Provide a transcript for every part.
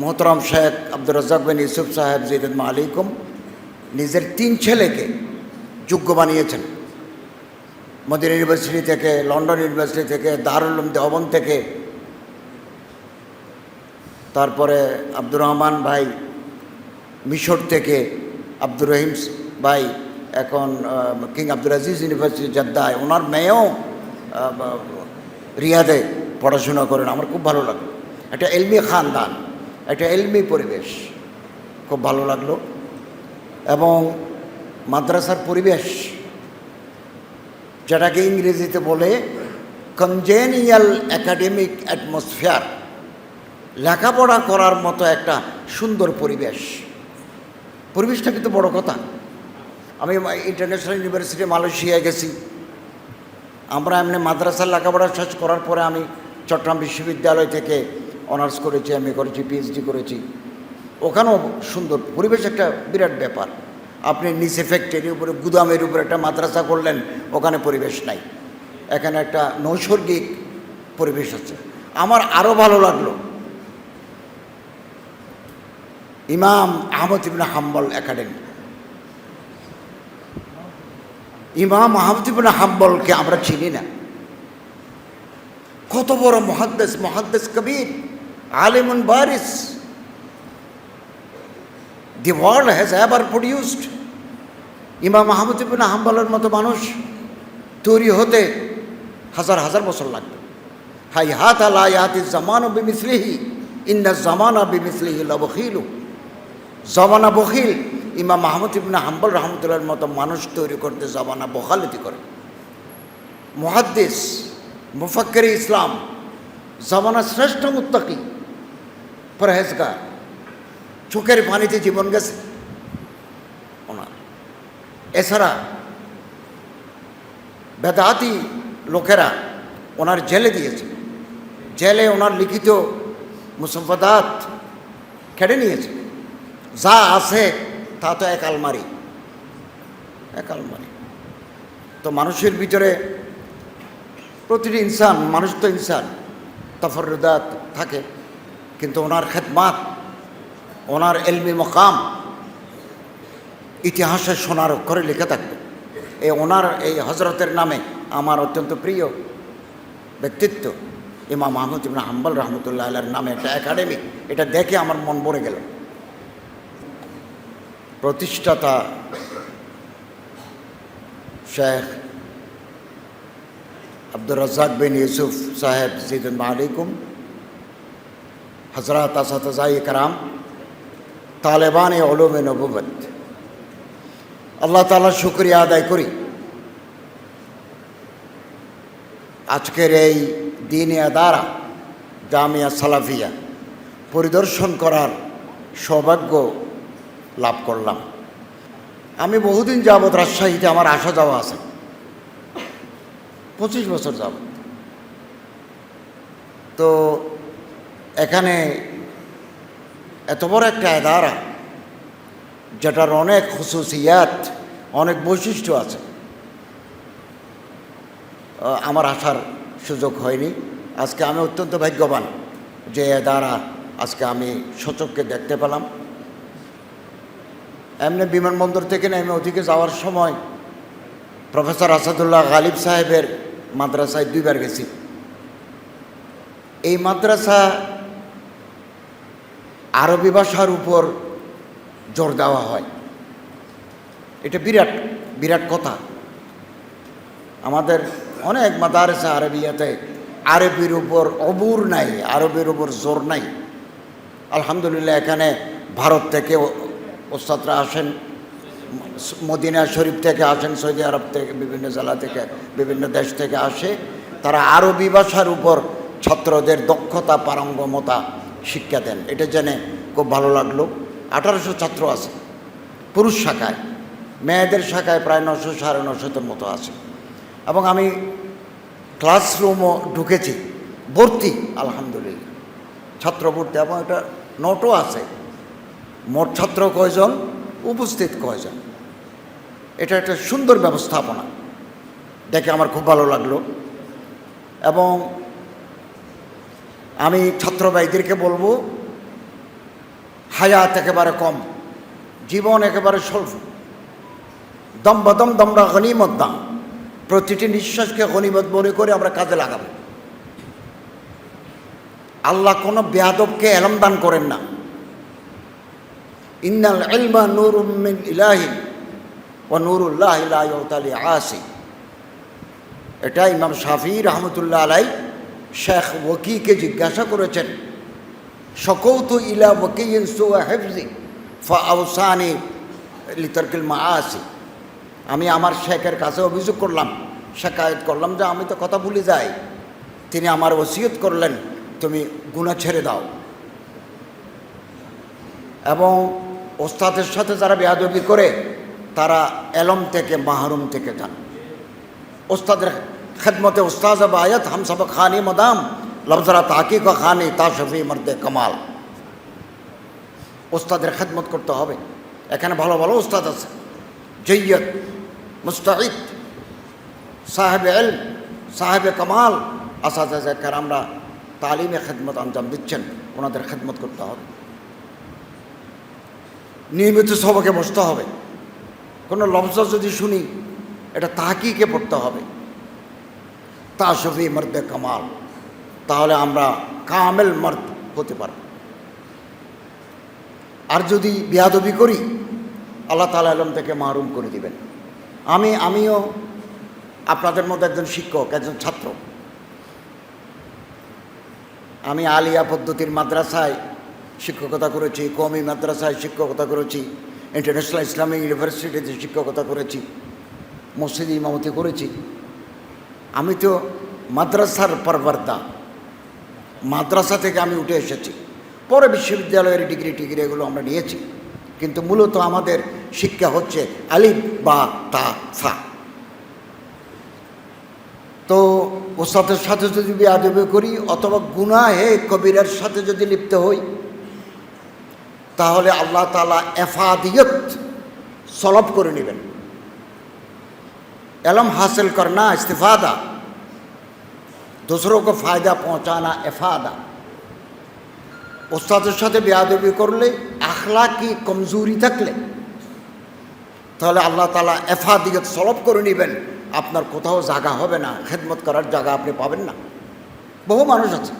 মোহতরম শেখ আব্দুর রাজ্জাক বিন ইউসুফ সাহেব জিদুল আলাইকুম নিজের তিন ছেলেকে যোগ্য বানিয়েছেন। মদিনা ইউনিভার্সিটি থেকে, লন্ডন ইউনিভার্সিটি থেকে দারুল উলুম দেওবন থেকে। তারপরে আব্দুর রহমান ভাই মিশর থেকে, আব্দুর রহিম ভাই এখন কিং আব্দুল আজিজ ইউনিভার্সিটি জাদ্দায়, ওনার মেয়েও রিয়াদে পড়াশোনা করেন। আমার খুব ভালো লাগল একটা এলমি খানদান। একটা এলমি পরিবেশ খুব ভালো লাগল। এবং মাদ্রাসার পরিবেশ যেটাকে ইংরেজিতে বলে কনজেনিয়াল একাডেমিক অ্যাটমসফিয়ার লেখাপড়া করার মতো একটা সুন্দর পরিবেশ। পরিবেশটা কিন্তু বড় কথা। আমি ইন্টারন্যাশনাল ইউনিভার্সিটি মালয়েশিয়ায় গেছি। আমরা এমনি মাদ্রাসার লেখাপড়া শেষ করার পরে আমি চট্টগ্রাম বিশ্ববিদ্যালয় থেকে অনার্স করেছি, এম করেছি পিএইচডি করেছি। ওখানেও সুন্দর পরিবেশ একটা বিরাট ব্যাপার। আপনি নিচে ফ্যাক্টরির উপরে, গুদামের উপরে একটা মাদ্রাসা করলেন, ওখানে পরিবেশ নাই। এখানে একটা নৈসর্গিক পরিবেশ আছে। আমার আরও ভালো লাগল। ইমাম আহমদ ইবনে হাম্বল একাডেমি। ইমাম আহমদ ইবনে হাম্বলকে আমরা চিনি না। কত বড় মহাদ্দেশ মহাদ্দেশ কবির। আলিমুন বারিস। The world has ever produced Imam Ahmad ibn হাম্বলের মতো মানুষ তৈরি হতে হাজার হাজার বছর লাগবে। হাই হাত আলা ইয়াতি জামান বিমিসলিহি, ইন্না জামানা বিমিসলিহি লবখিলু। জমানা বখিল, ইমাম মাহমুদ ইবনে হাম্বল রহমতুল্লাহর মতো মানুষ তৈরি করতে জমানা বখালতি করে। মহাদ্দিস, মুফাক্কর ইসলাম জমানা শ্রেষ্ঠ মুত্তাকি। পরহেজগার। চোখের পানিতে জীবন গেছে। ওনার। এছাড়া বেদাতি লোকেরা ওনার জেলে দিয়েছে। জেলে ওনার লিখিত মুসম্পদাত কেড়ে নিয়েছে। যা আছে তা তো এক আলমারি। এক আলমারি। তো মানুষের ভিতরে প্রতিটি ইনসান, মানুষ তো ইনসান তফরুদাত থাকে। কিন্তু ওনার খেদমাত, ওনার এলমি মকাম ইতিহাসে সোনার অক্ষরে লিখে থাকবে। এই ওনার, এই হজরতের নামে আমার অত্যন্ত প্রিয় ব্যক্তিত্ব ইমাম আহমদ ইবনা হাম্বল রহমতুল্লাহ আল্লাহর নামে একটা একাডেমি। এটা দেখে আমার মন ভরে গেল। প্রতিষ্ঠাতা শেখ আব্দুর রাজ্জাক বিন ইউসুফ সাহেব, জিদুন আলাইকুম হজরত আসাতাই কারাম তালেবান এ ওলুমে নবুবত আল্লাহ তালার শুক্রিয়া আদায় করি আজকের এই দিন আদারা জামিয়া সালাফিয়া পরিদর্শন করার সৌভাগ্য লাভ করলাম আমি বহুদিন যাবৎ রাজশাহীতে আমার আসা যাওয়া আছে। পঁচিশ বছর যাবৎ। তো এখানে এত বড় একটা এদারা, যেটার অনেক খুশুসিয়াত অনেক বৈশিষ্ট্য আছে। আমার আসার সুযোগ হয়নি। আজকে আমি অত্যন্ত ভাগ্যবান যে এদারা আজকে আমি সচককে দেখতে পেলাম। এমনি বিমানবন্দর থেকে নেমে ওদিকে যাওয়ার সময় প্রফেসর আসাদুল্লাহ গালিব সাহেবের মাদ্রাসায় দুইবার গেছি। এই মাদ্রাসা আরবি ভাষার উপর জোর দেওয়া হয়। এটা বিরাট বিরাট কথা। আমাদের অনেক মাদারেসা আরবিয়াতে আরবির উপর অবুর নাই, আরবির উপর জোর নাই। আলহামদুলিল্লাহ, এখানে ভারত থেকে ওস্তাদরা আসেন, মদিনা শরীফ থেকে আসেন, সৌদি আরব থেকে, বিভিন্ন জেলা থেকে, বিভিন্ন দেশ থেকে আসে। তারা আরবি ভাষার উপর ছাত্রদের দক্ষতা, পারঙ্গমতা শিক্ষা দেন। এটা জেনে খুব ভালো লাগল। আঠারোশো ছাত্র আছে, পুরুষ শাখায়। মেয়েদের শাখায় প্রায় নশো, সাড়ে নশোতের মতো আছে। এবং আমি ক্লাসরুমও ঢুকেছি, ভর্তি, আলহামদুলিল্লাহ। ছাত্র ভর্তি, এবং এটা নোটও আছে। মোট ছাত্র কয়জন? উপস্থিত কয়জন? এটা একটা সুন্দর ব্যবস্থাপনা। দেখে আমার খুব ভালো লাগল। এবং আমি ছাত্র ভাইদেরকে বলব, হায়াত একেবারে কম, জীবন একেবারে স্বল্প। দম বদম দমরা গনিমত দাম। প্রতিটি নিঃশ্বাসকে গনিমত মনে করে আমরা কাজে লাগাবো। আল্লাহ কোনো বেয়াদবকে এলম দান করেন না। ইন্নাল ইলমা নূরুম মিন ইলাহি ও নুরুল্লাহ ইলাহি আসি এটা ইমাম শাফি রহমতুল্লাহ আলাই শেখ ওকিকে জিজ্ঞাসা করেছেন সকৌত ইলা ওকিন সুয়া হেফজি ফাউসানি লিতর্কিল মা আসি আমি আমার শেখের কাছে অভিযোগ করলাম, শেখায়ত করলাম যে আমি তো কথা ভুলে যাই। তিনি আমার ওসিয়ত করলেন, তুমি গুণা ছেড়ে দাও। এবং ওস্তাদের সাথে যারা বেয়াদবি করে, তারা এলম থেকে, মাহরুম থেকে যান। ওস্তাদের খেদমতে ওস্তাজ আয়াত হাম সব খানি মদাম লফজরা তাকি কা খানি তা শফি মর্দে কামাল ওস্তাদের খেদমত করতে হবে এখানে ভালো ভালো ওস্তাদ আছে জৈয়দ মুস্তাহিদ সাহেব এল সাহেবে কামাল আসাদ আমরা তালিমে খেদমত আঞ্জাম দিচ্ছেন ওনাদের খেদমত করতে হবে নিয়মিত সবাকে বসতে হবে কোনো লফজ যদি শুনি এটা তাহাকিকে পড়তে হবে তা শফি মর্দে কামাল। তাহলে আমরা কামেল মর্দ হতে পারব। আর যদি বিয়াদবি করি, আল্লাহ তালা আলম থেকে মাহরুম করে দিবেন। আমি, আমিও আপনাদের মধ্যে একজন শিক্ষক, একজন ছাত্র। আমি আলিয়া পদ্ধতির মাদ্রাসায় শিক্ষকতা করেছি কমি মাদ্রাসায় শিক্ষকতা করেছি, ইন্টারন্যাশনাল ইসলামিক ইউনিভার্সিটিতে শিক্ষকতা করেছি, মসজিদ ইমামতি করেছি। আমি তো মাদ্রাসার পরবর্দা। মাদ্রাসা থেকে আমি উঠে এসেছি। পরে বিশ্ববিদ্যালয়ের ডিগ্রি টিগ্রি এগুলো আমরা নিয়েছি। কিন্তু মূলত আমাদের শিক্ষা হচ্ছে আলিফ বা তা সা। তো ওসাদের সাথে যদি বেয়াদবি করি অথবা গুনাহে কবিরের সাথে যদি লিপ্ত হই, তাহলে আল্লাহ তালা এফাদিয়ত সলভ করে নেবেন। एलम हासिल करना इस्तीफादा दूसरों को फ़ायदा पहुंचाना एफादा ওস্তাদের সাথে বেয়াদবি করলে আখলাকি কমজোরি থাকলে তাহলে আল্লাহ তালা এফাদিয়ত সলভ করে নেবেন আপনার কোথাও জায়গা হবে না খেদমত করার জায়গা আপনি পাবেন না বহু মানুষ আছে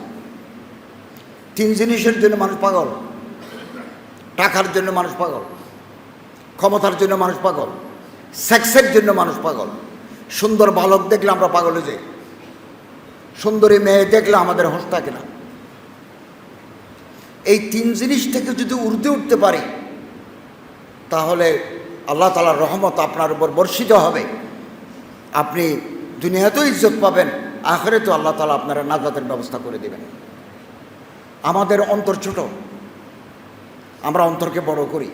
তিন জিনিসের জন্য মানুষ পাগল টাকার জন্য মানুষ পাগল ক্ষমতার জন্য মানুষ পাগল সেক্সের জন্য মানুষ পাগল সুন্দর বালক দেখলে আমরা পাগল হয়ে যাই। সুন্দরী মেয়ে দেখলে আমাদের হোস থাকে না। এই তিন জিনিস থেকে যদি উর্ধে উঠতে পারি, তাহলে আল্লাহ তালার রহমত আপনার উপর বর্ষিত হবে। আপনি দুনিয়াতেও ইজ্জত পাবেন আখরে তো আল্লাহ তালা আপনারা নাজাতের ব্যবস্থা করে দেবেন। আমাদের অন্তর ছোট, আমরা অন্তরকে বড় করি।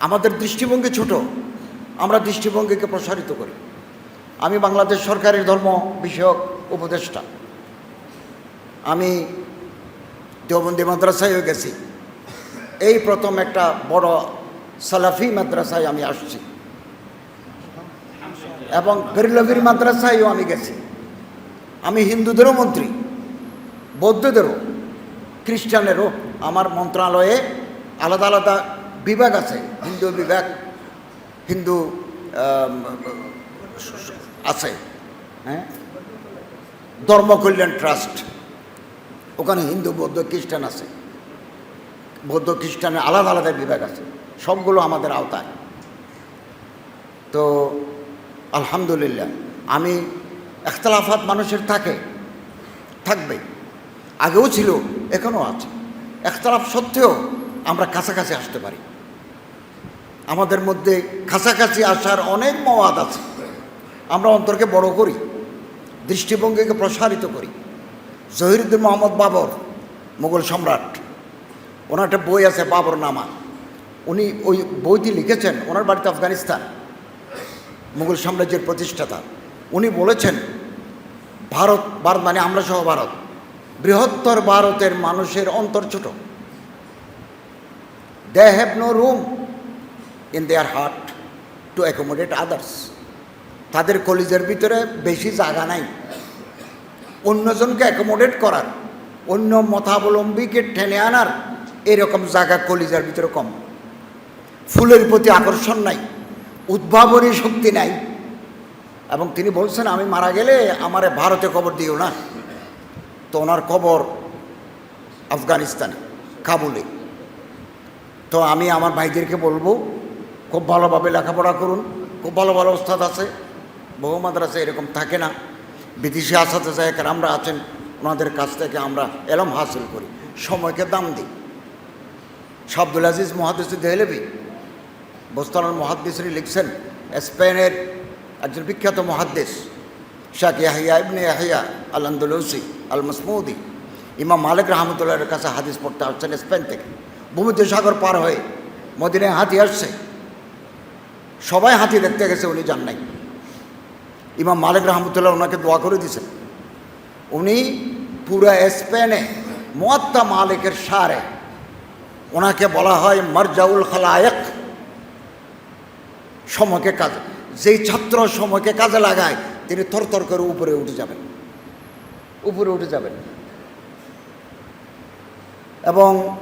আমাদের দৃষ্টিভঙ্গি ছোট, আমরা দৃষ্টিভঙ্গিকে প্রসারিত করি। আমি বাংলাদেশ সরকারের ধর্ম বিষয়ক উপদেষ্টা। আমি দেওবন্দি মাদ্রাসায়ও গেছি। এই প্রথম একটা বড় সালাফি মাদ্রাসায় আমি আসছি। এবং বেরলভির মাদ্রাসায়ও আমি গেছি। আমি হিন্দুদেরও মন্ত্রী, বৌদ্ধদেরও, খ্রিস্টানেরও। আমার মন্ত্রণালয়ে আলাদা আলাদা বিভাগ আছে, হিন্দু বিভাগ, হিন্দু আছে হ্যাঁ? ধর্ম কল্যাণ ট্রাস্ট, ওখানে হিন্দু, বৌদ্ধ, খ্রিস্টান আছে। বৌদ্ধ, খ্রিস্টানের আলাদা আলাদা বিভাগ আছে, সবগুলো আমাদের আওতায়। তো আলহামদুলিল্লাহ, আমি একতলাফাত মানুষের থাকে, থাকবে। আগেও ছিল এখনও আছে। একতলাফ সত্ত্বেও আমরা কাছাকাছি আসতে পারি। আমাদের মধ্যে কাছাকাছি আসার অনেক মওয়াদ আছে। আমরা অন্তরকে বড় করি, দৃষ্টিভঙ্গিকে প্রসারিত করি। জহিরুদ্দিন মোহাম্মদ বাবর মুঘল সম্রাট, ওনার একটা বই আছে বাবর নামা। উনি ওই বইটি লিখেছেন, ওনার বাড়িতে আফগানিস্তান মুঘল সাম্রাজ্যের প্রতিষ্ঠাতা। উনি বলেছেন, ভারত ভারত মানে আমরা সহ ভারত। বৃহত্তর ভারতের মানুষের অন্তর ছোট। They have no room in their heart to accommodate others তাদের কলিজের ভিতরে বেশি জায়গা নাই। অন্যজনকে অ্যাকোমোডেট করার, অন্য মতাবলম্বীকে টেনে আনার এরকম জায়গা কলিজার ভিতরে কম। ফুলের প্রতি আকর্ষণ নাই, উদ্ভাবনী শক্তি নাই। এবং তিনি বলছেন, আমি মারা গেলে আমারে ভারতে কবর দিও না। তো ওনার কবর আফগানিস্তানে, কাবুলে। তো আমি আমার ভাইদেরকে বলব, খুব ভালোভাবে লেখাপড়া করুন, খুব ভালো ভালো ওস্তাদ আছে। বহু মাদ্রাসা এরকম থাকে না। বিদেশি আসাতে যায় আমরা আছেন, ওনাদের কাছ থেকে আমরা এলম হাসিল করি। সময়কে দাম দিই। শাব্দুল আজিজ মহাদিস দেহলেবি বোস্তানার মহাদ্দেশরি লিখছেন, স্পেনের একজন বিখ্যাত মহাদ্দেশ শাক ইয়াহিয়া ইবনে ইয়াহিয়া আল আন্দোলসি আল মসমুদি ইমাম মালিক রহমতুল্লাহের কাছে হাদিস পড়তে আসছেন স্পেন থেকে। ভূমধ্য সাগর পার হয়ে মদিনায় হাতি আসছে। সবাই হাতি দেখতে গেছে, উনি যান নাই। ইমাম মালিক রহমতুল্লাহ ওনাকে দোয়া করে দিয়েছেন। উনি পুরা স্পেনে মোয়াত্তা মালিকের সারে ওনাকে বলা হয় মরজাউল খালায়ক। সময়কে কাজে যেই ছাত্র সময়কে কাজে লাগায়, তিনি থরথর করে উপরে উঠে যাবেন। উপরে উঠে যাবেন। এবং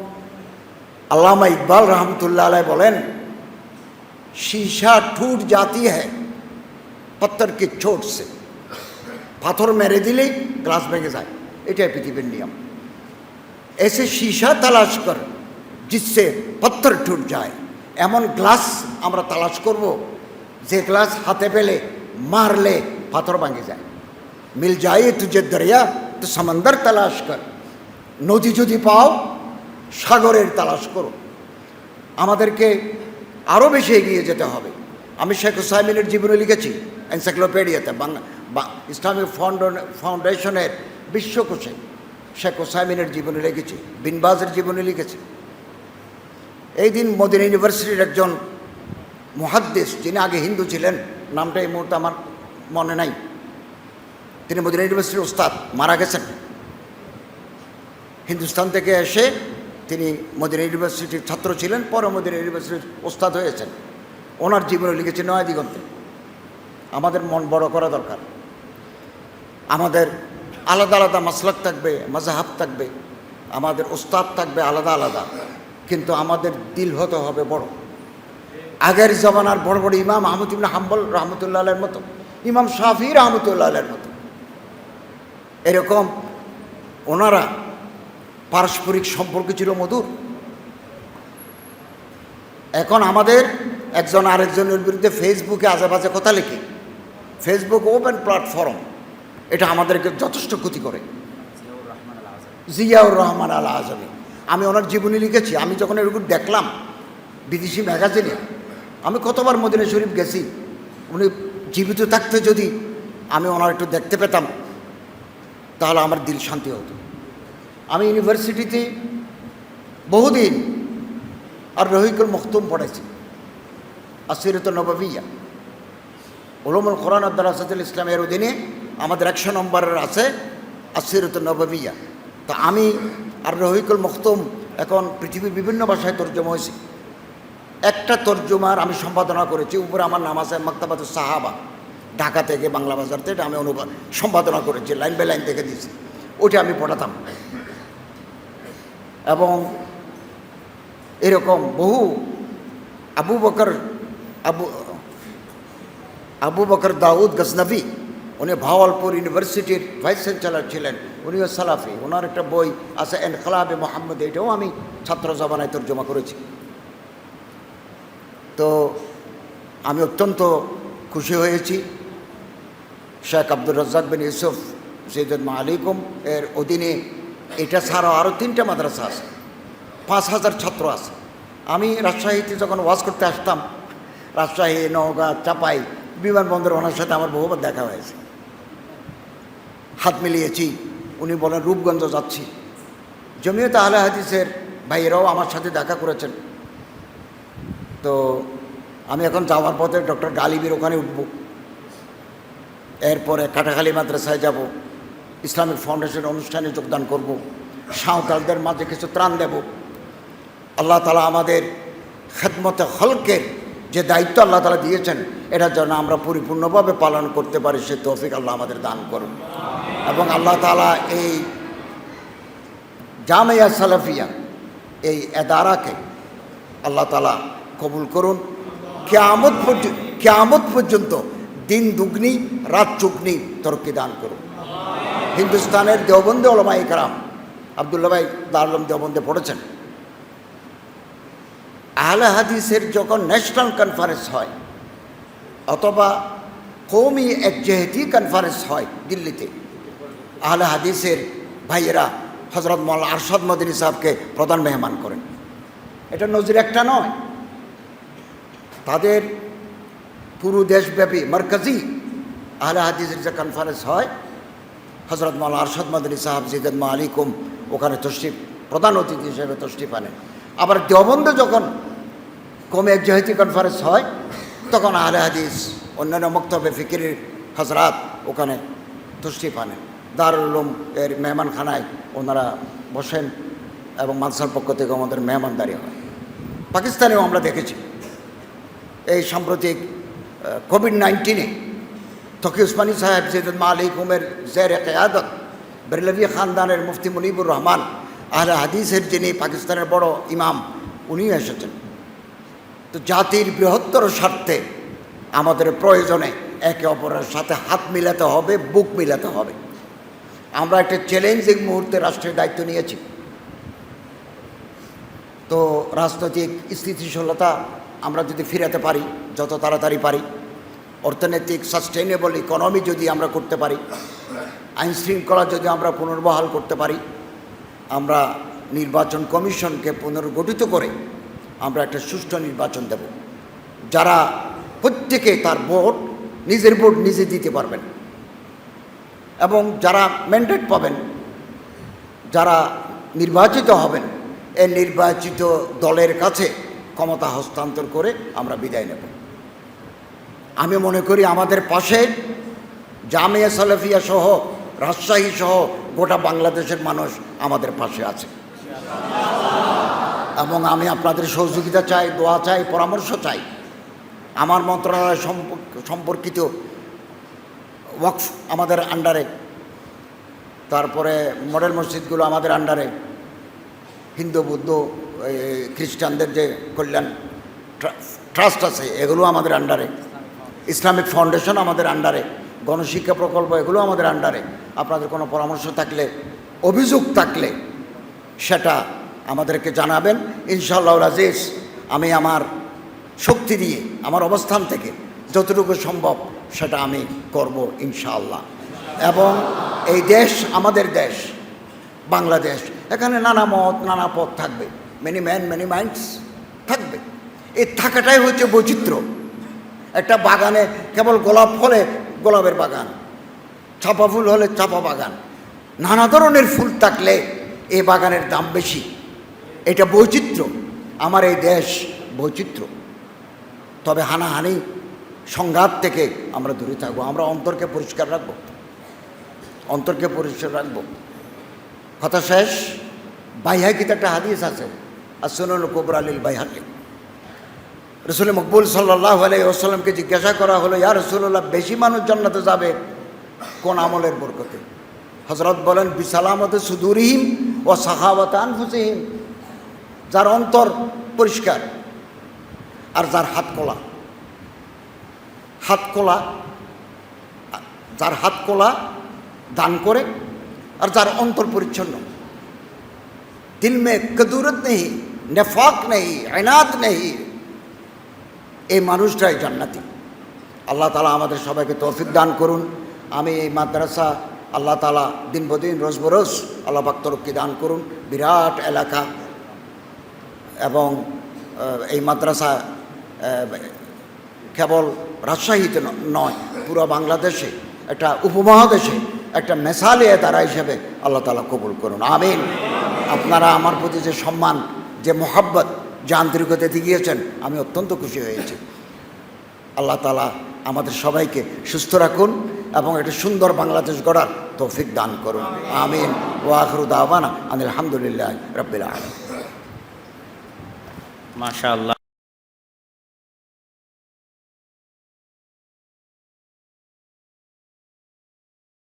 আল্লামা ইকবাল রহমতুল্লাহ আলাই বলেন শিশা ঠুট জাতি হ্যায়। पत्थर के चोट से পাথর মেরে দিলেই গ্লাস ভেঙে যায় এটাই পৃথিবীর নিয়ম এসে শীশা তালাশ কর জিসে পত্থর টুট যায় এমন গ্লাস আমরা তালাশ করব যে গ্লাস হাতে পেলে মারলে পাথর ভাঙে যায় মিল যায় তুঝে দরিয়া তো সমন্দর তালাশ কর নদী যদি পাও সাগরের তালাশ করো আমাদেরকে আরও বেশি এগিয়ে যেতে হবে আমি শেখ হুসাইমিনের জীবনে লিখেছি এনসাইক্লোপিডিয়াতে বাংলা ইসলামিক ফাউন্ডেশনের বিশ্বকোষে শেখ হুসাইমিনের জীবনে লিখেছি, বিনবাজের জীবনে লিখেছি। এই দিন মদিনা ইউনিভার্সিটির একজন মহাদ্দেশ যিনি আগে হিন্দু ছিলেন, নামটা এই মুহূর্তে আমার মনে নাই। তিনি মদিনা ইউনিভার্সিটির ওস্তাদ, মারা গেছেন। হিন্দুস্তান থেকে এসে তিনি মদিনা ইউনিভার্সিটির ছাত্র ছিলেন, পরে মদিনা ইউনিভার্সিটির ওস্তাদ হয়েছেন। ওনার জীবনে লিখেছে নয় দিগন্তে। আমাদের মন বড় করা দরকার। আমাদের আলাদা আলাদা মাসলাক থাকবে মাজাহাব থাকবে, আমাদের ওস্তাদ থাকবে আলাদা আলাদা, কিন্তু আমাদের দিল হতে হবে বড়। আগের জমানার বড় বড় ইমাম আহমদ ইবনে হাম্বল রহমতুল্লাহ আলের মতো, ইমাম শাফি রহমতুল্লাহ আলের মতো। এরকম ওনারা পারস্পরিক সম্পর্ক ছিল মধুর। এখন আমাদের একজন আরেকজনের বিরুদ্ধে ফেসবুকে আজেবাজে কথা লিখি। ফেসবুক ওপেন প্ল্যাটফর্ম এটা আমাদেরকে যথেষ্ট ক্ষতি করে। জিয়াউর রহমান আল আজমি আমি ওনার জীবনী লিখেছি, আমি যখন এরকম দেখলাম, বিদেশি ম্যাগাজিনে, আমি কতবার মদিনা শরীফ গেছি, উনি জীবিত থাকতে যদি আমি ওনার একটু দেখতে পেতাম, তাহলে আমার দিল শান্তি হতো। আমি ইউনিভার্সিটিতে বহুদিন আর রহিকুল মখতুম পড়েছি আসিরত নবাবিয়া। ওলমুল কোরআন আদালাসাতুল ইসলামের অধীনে আমাদের একশো নম্বরের আছে আসিরত নবাবিয়া। তো আমি আর রহিকুল মখতুম এখন পৃথিবীর বিভিন্ন ভাষায় তর্জমা হয়েছি। একটা তর্জমার আমি সম্পাদনা করেছি, উপরে আমার নাম আছে মাক্তাবাদ সাহাবা। ঢাকা থেকে বাংলা বাজার থেকে আমি অনুবাদ, সম্পাদনা করেছি, লাইন বাই লাইন থেকে দিয়েছি। ওইটা আমি পড়াতাম। এবং এরকম বহু আবু বকর আবু আবু বকর দাউদ গজনবী, উনি ভাওয়ালপুর ইউনিভার্সিটির ভাইস চ্যান্সেলার ছিলেন। উনিও সালাফি। ওনার একটা বই আছে এন খলাবে মোহাম্মদ, এটাও আমি ছাত্র জমানায় তর্জমা করেছি। তো আমি অত্যন্ত খুশি হয়েছি। শেখ আব্দুর রাজ্জাক বিন ইউসুফ সৈয়দ মালিকুম এর অধীনে এটা ছাড়াও আরও তিনটা মাদ্রাসা আছে, পাঁচ হাজার ছাত্র আছে। আমি রাজশাহীতে যখন ওয়াজ করতে আসতাম রাজশাহী, নওগাঁ, চাপাই, বিমানবন্দর, ওনার সাথে আমার বহুবার দেখা হয়েছে। হাত মিলিয়েছি। উনি বলেন রূপগঞ্জ যাচ্ছি। জমিয়ত আহলে হাদিসের ভাইয়েরাও আমার সাথে দেখা করেছেন। তো আমি এখন যাওয়ার পথে ডক্টর গালিবের ওখানে উঠব। এরপরে কাটাখালী মাদ্রাসায় যাব। ইসলামিক ফাউন্ডেশন অনুষ্ঠানে যোগদান করব। সাঁওতালদের মাঝে কিছু ত্রাণ দেব। আল্লাহ তালা আমাদের খেদমতে হলকের যে দায়িত্ব আল্লাহ তালা দিয়েছেন, এটা যেন আমরা পরিপূর্ণভাবে পালন করতে পারি, সে তৌফিক আল্লাহ আমাদের দান করুন। এবং আল্লাহ তালা এই জামিয়া সালাফিয়া, এই এদারাকে আল্লাহ তালা কবুল করুন। কেয়ামত পর্যন্ত কেয়ামত পর্যন্ত দিন দুগ্নি, রাত চুগনি তরক্কি দান করুন। হিন্দুস্তানের দেওবন্দে ওলমাই কারাম আবদুল্লা ভাই দারুলম দেওবন্দে পড়েছেন। আহলে হাদিসের যখন ন্যাশনাল কনফারেন্স হয়, অথবা কৌমি একজেহেতি কনফারেন্স হয় দিল্লিতে, আহলে হাদিসের ভাইয়েরা হজরত মল আরশদ মদিনী সাহেবকে প্রধান মেহমান করেন। এটা নজির একটা নয়। তাদের পুরো দেশব্যাপী, মার্কাজি আহলে হাদিসের যে কনফারেন্স হয় হজরত মাল আরশদ মদিনী সাহেব জিদেদ মা আলিকুম ওখানে তশরিফ, প্রধান অতিথি হিসেবে তশরিফ আনেন। আবার দেওবন্দে যখন কমে একজেহেতি কনফারেন্স হয়, তখন আহলে হাদিস, অন্যান্য মক্তব্যে ফিকিরের হজরাত ওখানে তশরিফ আনেন দারুল উলুম এর মেহমানখানায় ওনারা বসেন এবং মানসার পক্ষ থেকে আমাদের মেহমানদারি হয়। পাকিস্তানেও আমরা দেখেছি। এই সাম্প্রতিক কোভিড নাইন্টিনে তকি উসমানী সাহেব, সৈয়দ মালিক উমের জের কেয়াদত বেরলভি খানদানের মুফতি মুনিবুর রহমান আহলে হাদিসের যিনি পাকিস্তানের বড় ইমাম, উনিও এসেছেন। তো জাতির বৃহত্তর স্বার্থে আমাদের প্রয়োজনে একে অপরের সাথে হাত মিলাতে হবে, বুক মিলাতে হবে। আমরা একটা চ্যালেঞ্জিং মুহূর্তে রাষ্ট্রের দায়িত্ব নিয়েছি। তো রাজনৈতিক স্থিতিশীলতা আমরা যদি ফিরাতে পারি, যত তাড়াতাড়ি পারি, অর্থনৈতিক সাস্টেনেবল ইকোনমি যদি আমরা করতে পারি আইন শৃঙ্খলা যদি আমরা পুনর্বহাল করতে পারি আমরা নির্বাচন কমিশনকে পুনর্গঠিত করে আমরা একটা সুষ্ঠু নির্বাচন দেব। যারা প্রত্যেকে তার ভোট, নিজের ভোট নিজে দিতে পারবেন। এবং যারা ম্যান্ডেট পাবেন, যারা নির্বাচিত হবেন, এই নির্বাচিত দলের কাছে ক্ষমতা হস্তান্তর করে আমরা বিদায় নেব। আমি মনে করি আমাদের পাশে জামিয়া সালেফিয়া সহ রাজশাহী সহ গোটা বাংলাদেশের মানুষ আমাদের পাশে আছে। এবং আমি আপনাদের সহযোগিতা চাই, দোয়া চাই, পরামর্শ চাই। আমার মন্ত্রণালয় সম্পর্ক- সম্পর্কিত ওয়াকফ আমাদের আন্ডারে, তারপরে মডেল মসজিদগুলো আমাদের আন্ডারে, হিন্দু, বৌদ্ধ খ্রিস্টানদের যে কল্যাণ ট্রাস্ট আছে, এগুলো আমাদের আন্ডারে। ইসলামিক ফাউন্ডেশন আমাদের আন্ডারে। গণশিক্ষা প্রকল্প, এগুলো আমাদের আন্ডারে আপনাদের কোনো পরামর্শ থাকলে, অভিযোগ থাকলে, সেটা আমাদেরকে জানাবেন। ইনশাআল্লাহ রাজেশ, আমি আমার শক্তি দিয়ে, আমার অবস্থান থেকে যতটুকু সম্ভব সেটা আমি করব ইনশাআল্লাহ। এবং এই দেশ আমাদের দেশ, বাংলাদেশ, এখানে নানা মত, নানা পথ থাকবে। মেনি ম্যান মেনি মাইন্ডস থাকবে। এই থাকাটাই হচ্ছে বৈচিত্র্য। একটা বাগানে কেবল গোলাপ হলে গোলাপের বাগান। চাপা ফুল হলে চাপা বাগান। নানা ধরনের ফুল থাকলে এ বাগানের দাম বেশি। এটা বৈচিত্র্য। আমার এই দেশ বৈচিত্র্য। তবে হানাহানি সংঘাত থেকে আমরা দূরে থাকব। আমরা অন্তরকে পরিষ্কার রাখব। অন্তরকে পরিষ্কার রাখব। কথা শেষ? বাইহাকিতে একটা হাদিস আছে। আর সুনল কবর আলীল বাইহাকি। রসুল মকবুল সাল্লাহ আলাই ওসাল্লামকে জিজ্ঞাসা করা হলো, ইয়া রসুল্লাহ বেশি মানুষ জান্নাতে যাবে কোন আমলের বরকতে? হজরত বলেন বিসালামতে সুদুরহিম ও সাহাবত আনফুসিহিম। যার অন্তর পরিষ্কার আর যার হাত কলা হাত কলা যার হাত কলা দান করে আর যার অন্তর পরিচ্ছন্ন। দিল মে কদুরত নেই, নেফাক নেই আয়নাত নেই। এই মানুষটাই জান্নাতি। আল্লাহ তালা আমাদের সবাইকে তৌফিক দান করুন। আমি এই মাদ্রাসা আল্লাহ তালা দিন বদিন রোজ বরোজ আল্লাহ পাক তরক্কি দান করুন। বিরাট এলাকা এবং এই মাদ্রাসা কেবল রাজশাহীতে নয়, পুরো বাংলাদেশে একটা উপমহাদেশে একটা মেসালে তারা হিসেবে আল্লাহ তালা কবুল করুন। আমিন। আপনারা আমার প্রতি যে সম্মান, যে মোহাব্বত যে আন্তরিকতা গিয়েছেন আমি অত্যন্ত খুশি হয়েছি। আল্লাহ তালা আমাদের সবাইকে সুস্থ রাখুন এবং একটা সুন্দর বাংলাদেশ গড়ার তৌফিক দান করুন। আমিন। ওয়াখরু দাওয়ানা আনিল আলহামদুলিল্লাহ রবিল আলম মাশাআল্লাহ।